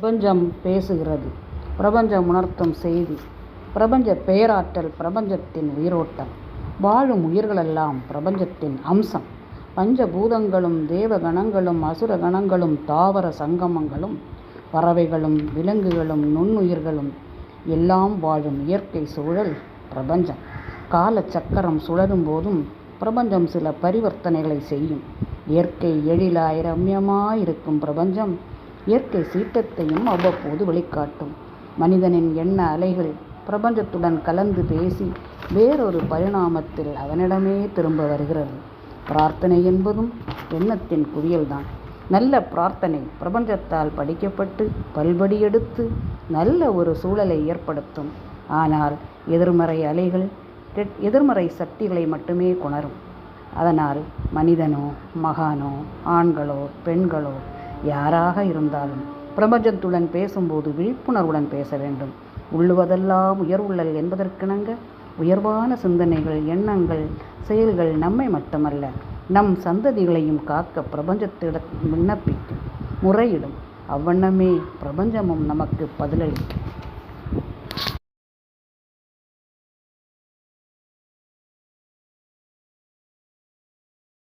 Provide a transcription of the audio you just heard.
பிரபஞ்சம் பேசுகிறது. பிரபஞ்சம் உணர்த்தும் செய்தி. பிரபஞ்ச பேராற்றல் பிரபஞ்சத்தின் உயிரோட்டம். வாழும் உயிர்களெல்லாம் பிரபஞ்சத்தின் அம்சம். பஞ்சபூதங்களும் தேவகணங்களும் அசுர கணங்களும் தாவர சங்கமங்களும் பறவைகளும் விலங்குகளும் நுண்ணுயிர்களும் எல்லாம் வாழும் இயற்கை சூழல் பிரபஞ்சம். கால சக்கரம் சுழலும் போதும் பிரபஞ்சம் சில பரிவர்த்தனைகளை செய்யும். இயற்கை எழிலாய் ரம்யமாயிருக்கும் பிரபஞ்சம் இயற்கை சீற்றத்தையும் அவ்வப்போது வெளிக்காட்டும். மனிதனின் எண்ண அலைகள் பிரபஞ்சத்துடன் கலந்து பேசி வேறொரு பரிணாமத்தில் அவனிடமே திரும்ப வருகிறது. பிரார்த்தனை என்பதும் எண்ணத்தின் குவியல்தான். நல்ல பிரார்த்தனை பிரபஞ்சத்தால் படிக்கப்பட்டு பல்படி எடுத்து நல்ல ஒரு சூழலை ஏற்படுத்தும். ஆனால் எதிர்மறை அலைகள் கெட்- எதிர்மறை சக்திகளை மட்டுமே கொணரும். அதனால் மனிதனோ மகானோ ஆண்களோ பெண்களோ யாராக இருந்தாலும் பிரபஞ்சத்துடன் பேசும்போது விழிப்புணர்வுடன் பேச வேண்டும். உள்ளுவதெல்லாம் உயர்வுள்ளல் என்பதற்கிணங்க உயர்வான சிந்தனைகள் எண்ணங்கள் செயல்கள் நம்மை மட்டுமல்ல நம் சந்ததிகளையும் காக்க பிரபஞ்சத்திடம் விண்ணப்பிக்கும் முறையிடும். அவ்வண்ணமே பிரபஞ்சமும் நமக்கு பதிலளிக்கும்.